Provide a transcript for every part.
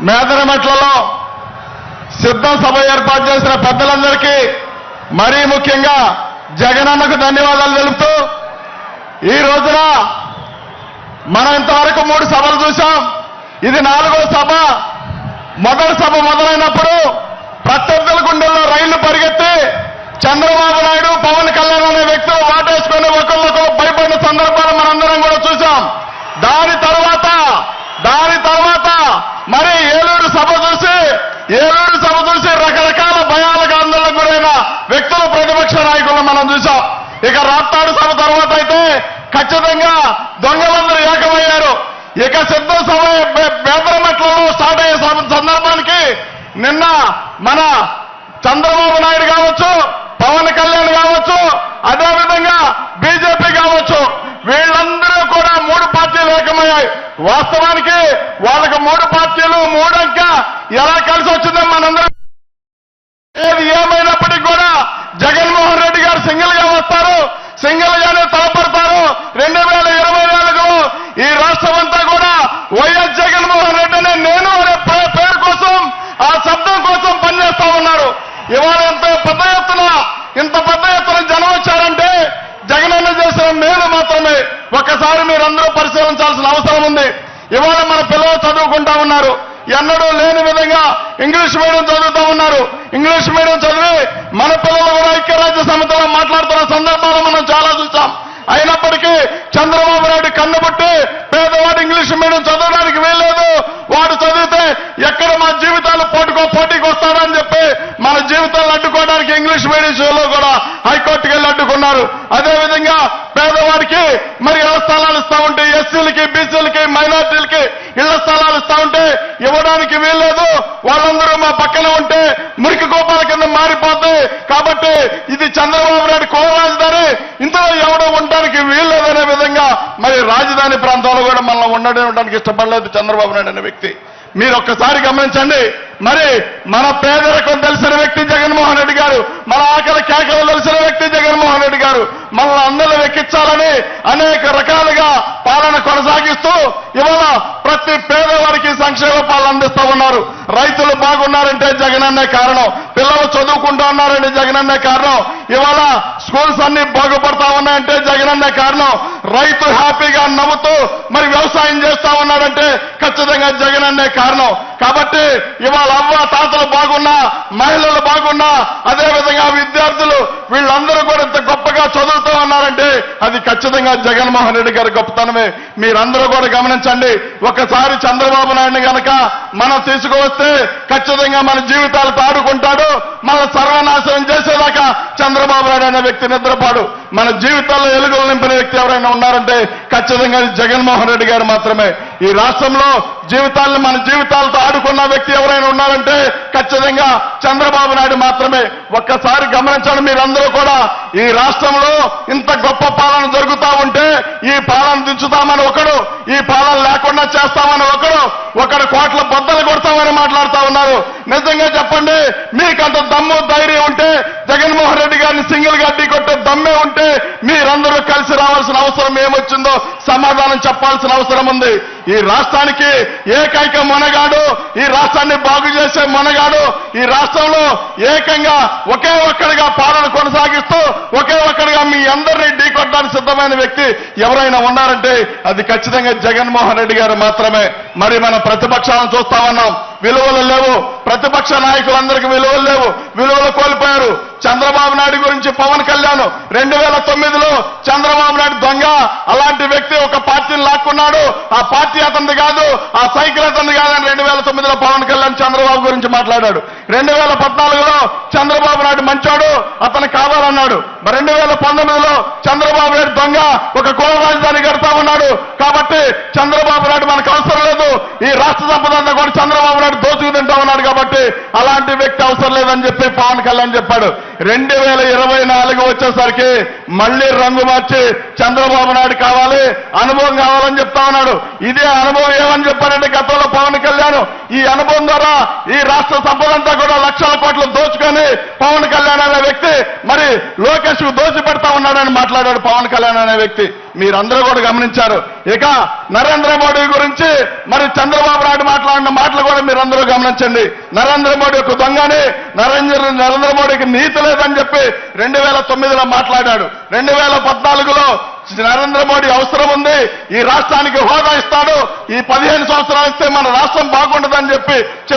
మేదరమెట్లలో సిద్ధం సభ ఏర్పాటు చేసిన పెద్దలందరికీ మరీ ముఖ్యంగా జగనన్నకు ధన్యవాదాలు తెలుపుతూ ఈ రోజున మనం ఇంతవరకు మూడు సభలు చూశాం. ఇది నాలుగో సభ. మొదటి సభ మొదలైనప్పుడు ప్రత్యర్థుల గుండెల్లో రైళ్ళు పరిగెత్తి చంద్రబాబు నాయుడు పవన్ కళ్యాణ్ అనే వ్యక్తులు వాటేసుకొని ఒకరికొకరు భయపడిన సందర్భాలు మనందరం కూడా చూశాం దాని తర్వాత దాని తర్వాత మరి ఏలూరు సభ చూసి ఏలూరు సభ చూసి రకరకాల భయాలకు ఆందోళనకు గురైన వ్యక్తులు ప్రతిపక్ష నాయకులను మనం చూశాం ఇక రాప్తాడు సభ తర్వాత అయితే ఖచ్చితంగా దొంగలందరూ ఏకమయ్యారు. ఇక సిద్ధ సభ బేదరమెట్లలో స్టార్ట్ అయ్యే సందర్భానికి నిన్న మన చంద్రబాబు నాయుడు కావచ్చు పవన్ కళ్యాణ్ కావచ్చు అదేవిధంగా బీజేపీ కావచ్చు వీళ్ళందరూ కూడా మూడు పార్టీలు ఏకమయ్యాయి వాళ్ళకి వాళ్ళకి మూడు పార్టీలు మూడంక ఎలా కలిసి వచ్చిందో మనందరం ఏది ఏమైనప్పటికీ కూడా జగన్మోహన్ రెడ్డి గారు సింగిల్గా వస్తారు. సింగిల్ గానే తలపడతారు. రెండు వేల ఇరవై నాలుగు ఈ రాష్ట్రం అంతా కూడా వైఎస్ జగన్మోహన్ రెడ్డి అనే నేను అనే పేరు కోసం ఆ శబ్దం కోసం పనిచేస్తా ఉన్నారు. ఇవాళ ఇంత పెద్ద ఎత్తున ఇంత పెద్ద ఎత్తున జనం వచ్చారంటే జగనన్న చేసిన మేలు మాత్రమే. ఒక్కసారి మీరందరూ పరిశీలించాల్సిన అవసరం ఉంది ఇవాళ మన పిల్లలు చదువుకుంటా ఉన్నారు ఎన్నడూ లేని విధంగా ఇంగ్లీష్ మీడియం చదువుతూ ఉన్నారు. ఇంగ్లీష్ మీడియం చదివి మన పిల్లలు కూడా ఐక్యరాజ్య సమితిలో మాట్లాడుతున్న సందర్భాలు మనం చాలా చూసాం అయినప్పటికీ చంద్రబాబు నాయుడు కన్నుబట్టి పేదవాడు ఇంగ్లీష్ మీడియం చదవడానికి వీల్లేదు వాడు చదివితే ఎక్కడ మా జీవితాలు పోటుకో పోటీకి వస్తాడని చెప్పి మన జీవితాలను అడ్డుకోవడానికి ఇంగ్లీష్ మీడియం లో కూడా హైకోర్టుకి వెళ్ళి అడ్డుకున్నారు అదేవిధంగా పేదవాడికి మరి ఇళ్ళ స్థలాలు ఇస్తా ఉంటే ఎస్సీలకి బీసీలకి మైనార్టీలకి ఇళ్ళ స్థలాలు ఇస్తా ఉంటే ఇవ్వడానికి వీల్లేదు వాళ్ళందరూ మా పక్కన ఉంటే మురికి కోపాల కింద మారిపోద్ది కాబట్టి ఇది చంద్రబాబు నాయుడు కోర రాజధాని ఇందులో ఎవడో ఉండడానికి వీల్లేదనే విధంగా మరి రాజధాని ప్రాంతంలో కూడా మనం ఉండడానికి ఇష్టపడలేదు చంద్రబాబు నాయుడు అనే వ్యక్తి. మీరు ఒక్కసారి గమనించండి. మరి మన పేదరికం తెలిసిన వ్యక్తి జగన్మోహన్ రెడ్డి గారు మన ఆకలి కేకలు తెలిసిన వ్యక్తి జగన్మోహన్ రెడ్డి గారు మనల్ని అందరూ వెక్కించాలని అనేక రకాలుగా పాలన కొనసాగిస్తూ ఇవాళ ప్రతి పేదవారికి సంక్షేమ పాలన అందిస్తా ఉన్నారు. రైతులు బాగున్నారంటే జగనన్నే కారణం. పిల్లలు చదువుకుంటా ఉన్నారంటే జగనన్నే కారణం. ఇవాళ స్కూల్స్ అన్ని బాగుపడతా ఉన్నాయంటే జగనన్నే కారణం. రైతు హ్యాపీగా నవ్వుతూ మరి వ్యవసాయం చేస్తా ఉన్నాడంటే ఖచ్చితంగా జగనన్నే కారణం. కాబట్టి ఇవాళ అవ్వ తాతలు బాగున్నా మహిళలు బాగున్నా అదే విధంగా విద్యార్థులు వీళ్ళందరూ కూడా ఇంత గొప్పగా చదువుతూ ఉన్నారంటే అది ఖచ్చితంగా జగన్మోహన్ రెడ్డి గారి గొప్పతనమే. మీరందరూ కూడా గమనించండి. ఒకసారి చంద్రబాబు నాయుడు గనక మనం తీసుకువస్తే ఖచ్చితంగా మన జీవితాలు తాడుకుంటాడు మన సర్వనాశనం చేసేదాకా చంద్రబాబు నాయుడు అనే వ్యక్తి నిద్రపాడు. మన జీవితాల్లో ఎలుగులు నింపిన వ్యక్తి ఎవరైనా ఉన్నారంటే ఖచ్చితంగా జగన్మోహన్ రెడ్డి గారు మాత్రమే. ఈ రాష్ట్రంలో జీవితాలను మన జీవితాలతో ఆడుకున్న వ్యక్తి ఎవరైనా ఉన్నారంటే ఖచ్చితంగా చంద్రబాబు నాయుడు మాత్రమే. ఒక్కసారి గమనించండి మీరందరూ కూడా ఈ రాష్ట్రంలో ఇంత గొప్ప పాలన జరుగుతా ఉంటే ఈ పాలన దించుతామని ఒకడు ఈ పాలన లేకుండా చేస్తామని ఒకడు ఒకడు కోట్ల బద్దలు కొడతామని మాట్లాడుతా ఉన్నారు. నిజంగా చెప్పండి మీకంత దమ్ము ధైర్యం ఉంటే జగన్మోహన్ రెడ్డి గారిని సింగిల్గా కొట్టే దమ్మే ఉంటే మీరందరూ కలిసి రావాల్సిన అవసరం ఏమొచ్చిందో సమాధానం చెప్పాల్సిన అవసరం ఉంది. ఈ రాష్ట్రానికి ఏకైక మనగాడు ఈ రాష్ట్రాన్ని బాగు చేసే మనగాడు ఈ రాష్ట్రంలో ఏకంగా ఒకే ఒక్కడిగా పాలన కొనసాగిస్తూ ఒకే ఒక్కడిగా మీ అందరినీ ఢీకొట్టడానికి సిద్ధమైన వ్యక్తి ఎవరైనా ఉన్నారంటే అది ఖచ్చితంగా జగన్మోహన్ రెడ్డి గారు మాత్రమే. మరి మన ప్రతిపక్షాలను చూస్తా ఉన్నాం. విలువలు లేవు. ప్రతిపక్ష నాయకులందరికీ విలువలు లేవు. విలువలు కోల్పోయారు. చంద్రబాబు నాయుడు గురించి పవన్ కళ్యాణ్ రెండు వేల తొమ్మిదిలో చంద్రబాబు నాయుడు దొంగ. అలాంటి వ్యక్తి ఒక పార్టీని లాక్కున్నాడు. ఆ పార్టీ అతనిది కాదు ఆ సైకిల్ అతనిది కాదని రెండు వేల తొమ్మిదిలో పవన్ కళ్యాణ్ చంద్రబాబు గురించి మాట్లాడాడు. రెండు వేల పద్నాలుగులో చంద్రబాబు నాయుడు మంచాడు అతను కావాలన్నాడు. రెండు వేల పంతొమ్మిదిలో చంద్రబాబు నాయుడు దొంగ ఒక కుల రాజధాని కడతా ఉన్నాడు. కాబట్టి చంద్రబాబు నాయుడు మనకు అవసరం లేదు. ఈ రాష్ట్ర సంపద అంతా కూడా చంద్రబాబు నాయుడు దోచుకు తింటా కాబట్టి అలాంటి వ్యక్తి అవసరం లేదని చెప్పి పవన్ కళ్యాణ్ చెప్పాడు. రెండు వేల ఇరవై నాలుగు వచ్చేసరికి మళ్ళీ రంగు మార్చి చంద్రబాబు నాయుడు కావాలి అనుభవం కావాలని చెప్తా ఉన్నాడు. ఇదే అనుభవం ఏమని చెప్పారంటే గతంలో పవన్ కళ్యాణ్ ఈ అనుభవం ద్వారా ఈ రాష్ట్ర సంపదంతా కూడా లక్షల కోట్లు దోచుకొని పవన్ కళ్యాణ్ అనే వ్యక్తి మరి లోకేష్కు దోచి పెడతా ఉన్నాడని మాట్లాడాడు పవన్ కళ్యాణ్ అనే వ్యక్తి. మీరందరూ కూడా గమనించారు. ఇక నరేంద్ర మోడీ గురించి మరి చంద్రబాబు నాయుడు మాట్లాడిన మాటలు కూడా మీరందరూ గమనించండి. నరేంద్ర మోడీ ఒక దొంగని నరేంద్ర నరేంద్ర మోడీకి నీతి లేదని చెప్పి రెండు వేల తొమ్మిదిలో మాట్లాడాడు. రెండు వేల పద్నాలుగులో నరేంద్ర మోడీ అవసరం ఉంది ఈ రాష్ట్రానికి హోదా ఇస్తాడు ఈ పదిహేను సంవత్సరాలు ఇస్తే మన రాష్ట్రం బాగుండదని చెప్పి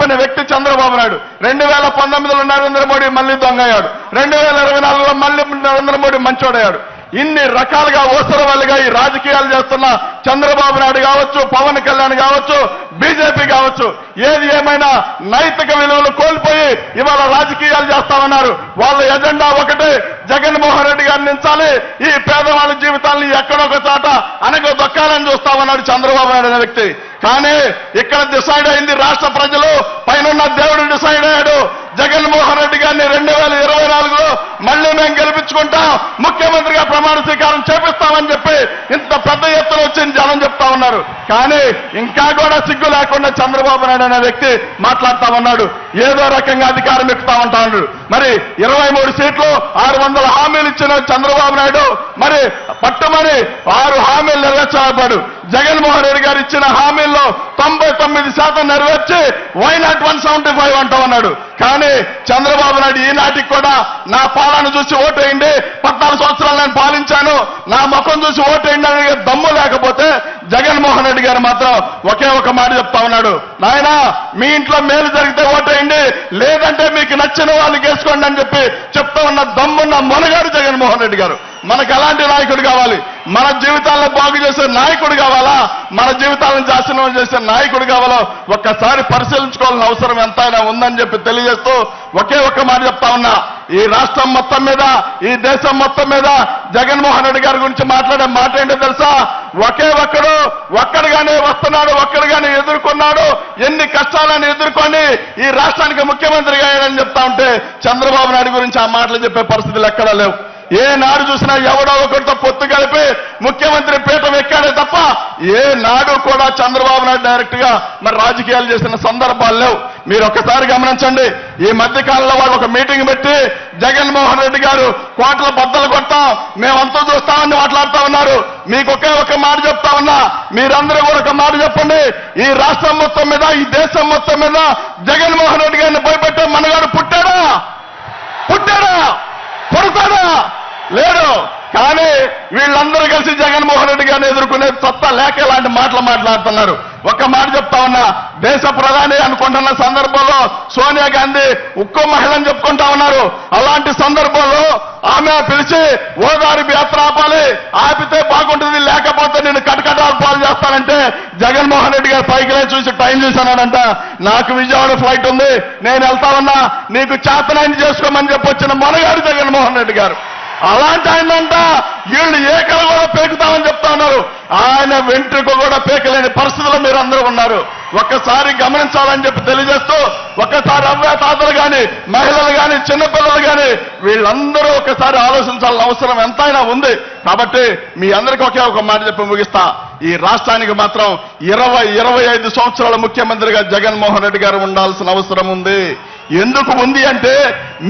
చెప్పిన వ్యక్తి చంద్రబాబు నాయుడు. రెండు వేల పంతొమ్మిదిలో నరేంద్ర మోడీ మళ్ళీ దొంగయ్యాడు. రెండు వేల ఇరవై నాలుగులో మళ్ళీ నరేంద్ర మోడీ మంచోడయ్యాడు. ఇన్ని రకాలుగా ఓసరవాళ్ళుగా ఈ రాజకీయాలు చేస్తున్న చంద్రబాబు నాయుడు కావచ్చు పవన్ కళ్యాణ్ కావచ్చు బీజేపీ కావచ్చు ఏది ఏమైనా నైతిక విలువలు కోల్పోయి ఇవాళ రాజకీయాలు చేస్తామన్నారు. వాళ్ళ ఎజెండా ఒకటే జగన్మోహన్ రెడ్డి గారిని నించాలి. ఈ పేదవాళ్ళ జీవితాన్ని ఎక్కడొక చాట అనగ దొక్కాలని చూస్తామన్నాడు చంద్రబాబు నాయుడు అనే వ్యక్తి. కానీ ఇక్కడ డిసైడ్ అయింది రాష్ట్ర ప్రజలు పైన దేవుడు డిసైడ్ అయ్యాడు. జగన్మోహన్ రెడ్డి గారిని రెండు వేల ఇరవై నాలుగులో మళ్ళీ మేము గెలిపించుకుంటాం. ముఖ్యమంత్రిగా ప్రమాణ స్వీకారం చేపిస్తామని చెప్పి ఇంత పెద్ద ఎత్తున వచ్చింది జనం చెప్తా ఉన్నారు. కానీ ఇంకా కూడా సిగ్గు లేకుండా చంద్రబాబు నాయుడు అనే వ్యక్తి మాట్లాడుతా ఉన్నాడు. ఏదో రకంగా అధికారం ఎక్కుతా ఉంటాడు. మరి ఇరవై మూడు సీట్లు ఆరు వందల హామీలు ఇచ్చిన చంద్రబాబు నాయుడు మరి ఆరు హామీలు నెరవేర్చబడ్డాడు. జగన్మోహన్ రెడ్డి గారు ఇచ్చిన హామీల్లో తొంభై తొమ్మిది శాతం నెరవేర్చి why not one seventy five అంటా ఉన్నాడు. కానీ చంద్రబాబు నాయుడు ఈనాటికి కూడా నా పాలన చూసి ఓటేయండి. పద్నాలుగు సంవత్సరాలు నేను పాలించాను. నా ముఖం చూసి ఓటేయండి అనే దమ్ము లేకపోతే జగన్మోహన్ రెడ్డి గారు మాత్రం ఒకే ఒక మాట చెప్తా ఉన్నాడు. నాయనా మీ ఇంట్లో మేలు జరిగితే ఓటేయండి. లేదంటే మీకు నచ్చిన వాళ్ళు గెలుచుకోండి అని చెప్పి చెప్తా ఉన్న దమ్మున్న మొనగాడు జగన్మోహన్ రెడ్డి గారు. మనకు ఎలాంటి నాయకుడు కావాలి. మన జీవితాలను బాగు చేసే నాయకుడు కావాలా? మన జీవితాలను నాశనం చేసే నాయకుడు కావాలో? ఒక్కసారి పరిశీలించుకోవాల్సిన అవసరం ఎంతైనా ఉందని చెప్పి తెలియజేస్తూ ఒకే ఒక్క మాట చెప్తా ఉన్నా. ఈ రాష్ట్రం మొత్తం మీద ఈ దేశం మొత్తం మీద జగన్మోహన్ రెడ్డి గారి గురించి మాట్లాడే మాట ఏంటో తెలుసా? ఒకే ఒక్కడు ఒక్కడుగానే వస్తున్నాడు ఒక్కడుగానే ఎదుర్కొన్నాడు. ఎన్ని కష్టాలను ఎదుర్కొని ఈ రాష్ట్రానికి ముఖ్యమంత్రిగా అయ్యాడని చెప్తా ఉంటే చంద్రబాబు నాయుడు గురించి ఆ మాటలు చెప్పే పరిస్థితులు ఎక్కడా లేవు. ఏ నాడు చూసినా ఎవడో ఒకరితో పొత్తు కలిపి ముఖ్యమంత్రి పీఠం ఎక్కాడే తప్ప ఏ నాడు కూడా చంద్రబాబు నాయుడు డైరెక్ట్గా మరి రాజకీయాలు చేసిన సందర్భాలు లేవు. మీరు ఒక్కసారి గమనించండి. ఈ మధ్య కాలంలో వాళ్ళు ఒక మీటింగ్ పెట్టి జగన్మోహన్ రెడ్డి గారు కోట్ల బద్దలు కొడతాం మేమంతా చూస్తామని మాట్లాడుతా ఉన్నారు. మీకు ఒకే ఒక మాట చెప్తా ఉన్నా మీరందరూ కూడా ఒక మాట చెప్పండి. ఈ రాష్ట్రం మొత్తం మీద ఈ దేశం మొత్తం మీద జగన్మోహన్ రెడ్డి గారిని భయపెట్టే మనగాడు పుట్టాడా? పుట్టాడా? పుడతాడా? లేదు. కానీ వీళ్ళందరూ కలిసి జగన్మోహన్ రెడ్డి గారిని ఎదుర్కొనే సత్తా లేక ఇలాంటి మాటలు మాట్లాడుతున్నారు. ఒక్క మాట చెప్తా ఉన్నా. దేశ ప్రధాని అనుకుంటున్న సందర్భంలో సోనియా గాంధీ ఉక్కు మహిళని చెప్పుకుంటా ఉన్నారు. అలాంటి సందర్భంలో ఆమె పిలిచి ఓదారి యాత్ర ఆపాలి. ఆపితే బాగుంటుంది. లేకపోతే నేను కటకటాలు పాలు చేస్తానంటే జగన్మోహన్ రెడ్డి గారు పైకి చూసి టైం చూశానంట. నాకు విజయవాడ ఫ్లైట్ ఉంది. నేను వెళ్తా ఉన్నా. నీకు చేతనాన్ని చేసుకోమని చెప్పొచ్చిన మనగారు జగన్మోహన్ రెడ్డి గారు. అలాంటి ఆయనంట వీళ్ళు ఏకలు కూడా పేకుతామని చెప్తా ఉన్నారు. ఆయన వెంట్రుక కూడా పేకలేని పరిస్థితుల్లో మీరు అందరూ ఉన్నారు. ఒక్కసారి గమనించాలని చెప్పి తెలియజేస్తూ ఒక్కసారి అవ్వ తాతలు కానీ మహిళలు కానీ చిన్నపిల్లలు కానీ వీళ్ళందరూ ఒకసారి ఆలోచించాల్సిన అవసరం ఎంతైనా ఉంది. కాబట్టి మీ అందరికీ ఒకే ఒక మాట చెప్పి ముగిస్తా. ఈ రాష్ట్రానికి మాత్రం ఇరవై ఇరవై ఐదు సంవత్సరాల ముఖ్యమంత్రిగా జగన్మోహన్ రెడ్డి గారు ఉండాల్సిన అవసరం ఉంది. ఎందుకు ఉంది అంటే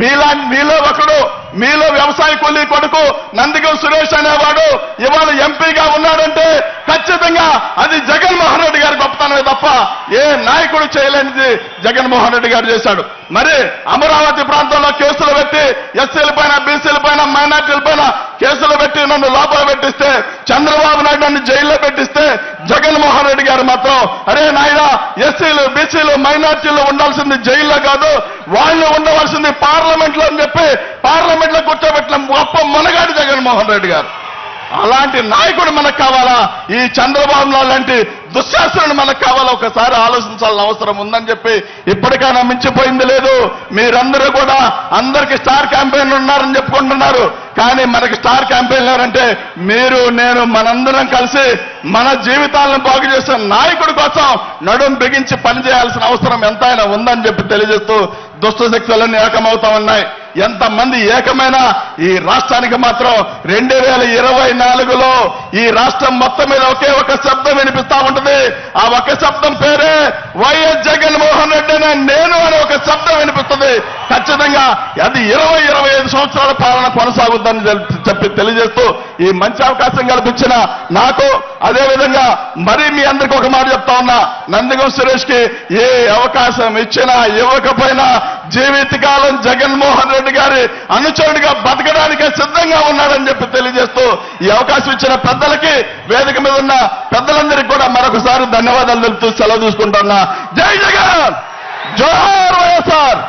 మీలా మీలో ఒకడు మీలో వ్యవసాయ కూలీ కొడుకు నందిగం సురేష్ అనేవాడు ఇవాళ ఎంపీగా ఉన్నాడంటే ఖచ్చితంగా అది జగన్మోహన్ రెడ్డి గారి గొప్పతనమే తప్ప ఏ నాయకుడు చేయలేనిది జగన్మోహన్ రెడ్డి గారు చేశాడు. మరి అమరావతి ప్రాంతంలో కేసులు పెట్టి ఎస్సీల పైన బీసీల పైన మైనార్టీల పైన కేసులు పెట్టి నన్ను లోపల పెట్టిస్తే చంద్రబాబు నాయుడు నన్ను జైల్లో పెట్టిస్తే జగన్మోహన్ రెడ్డి గారు మాత్రం అరే నాయన ఎస్సీలు బీసీలు మైనార్టీలు ఉండాల్సింది జైల్లో కాదు వాళ్ళు ఉండవలసింది పార్లమెంట్లో అని చెప్పి పార్లమెంట్లో కూర్చోబెట్టిన గొప్ప మునగాడు జగన్మోహన్ రెడ్డి గారు. అలాంటి నాయకుడు మనకు కావాలా? ఈ చంద్రబాబు నాయుడు లాంటి దుశ్శాసనం మనకు కావాలి? ఒకసారి ఆలోచించాల్సిన అవసరం ఉందని చెప్పి ఇప్పటికైనా మించిపోయింది లేదు. మీరందరూ కూడా అందరికి స్టార్ క్యాంపెయిన్ ఉన్నారని చెప్పుకుంటున్నారు. కానీ మనకి స్టార్ క్యాంపెయిన్ లేరంటే మీరు నేను మనందరం కలిసి మన జీవితాలను బాగు చేసే నాయకుడి కోసం నడుం బిగించి పనిచేయాల్సిన అవసరం ఎంతైనా ఉందని చెప్పి తెలియజేస్తూ దుష్ట శక్తులన్నీ ఏకమవుతా ఉన్నాయి. ఎంతమంది ఏకమైన ఈ రాష్ట్రానికి మాత్రం రెండు వేల ఇరవై నాలుగులో ఈ రాష్ట్రం మొత్తం మీద ఒకే ఒక శబ్దం చెప్తా ఉంటుంది. ఆ ఒక్క శబ్దం పేరే వైఎస్ జగన్మోహన్ రెడ్డి అనే నేను అనే ఒక శబ్దం వినిపిస్తుంది ఖచ్చితంగా అది ఇరవై ఇరవై ఐదు సంవత్సరాల పాలన కొనసాగుద్దని చెప్పి తెలియజేస్తూ ఈ మంచి అవకాశం కల్పించిన నాకు అదే విధంగా మరి మీ అందరికి ఒక మాట చెప్తా ఉన్నా. నందిగం సురేష్కి ఏ అవకాశం ఇచ్చినా ఇవ్వకపోయినా జీవితకాలం జగన్మోహన్ రెడ్డి గారి అనుచరుడిగా బతకడానికే సిద్ధంగా ఉన్నాడని చెప్పి తెలియజేస్తూ ఈ అవకాశం ఇచ్చిన పెద్దలకి వేదిక మీద ఉన్న పెద్దలందరికీ కూడా మరొకసారి ధన్యవాదాలు తెలుపుతూ సెలవు తీసుకుంటున్నా. జై జగన్! జోహార్ వైఎస్ఆర్!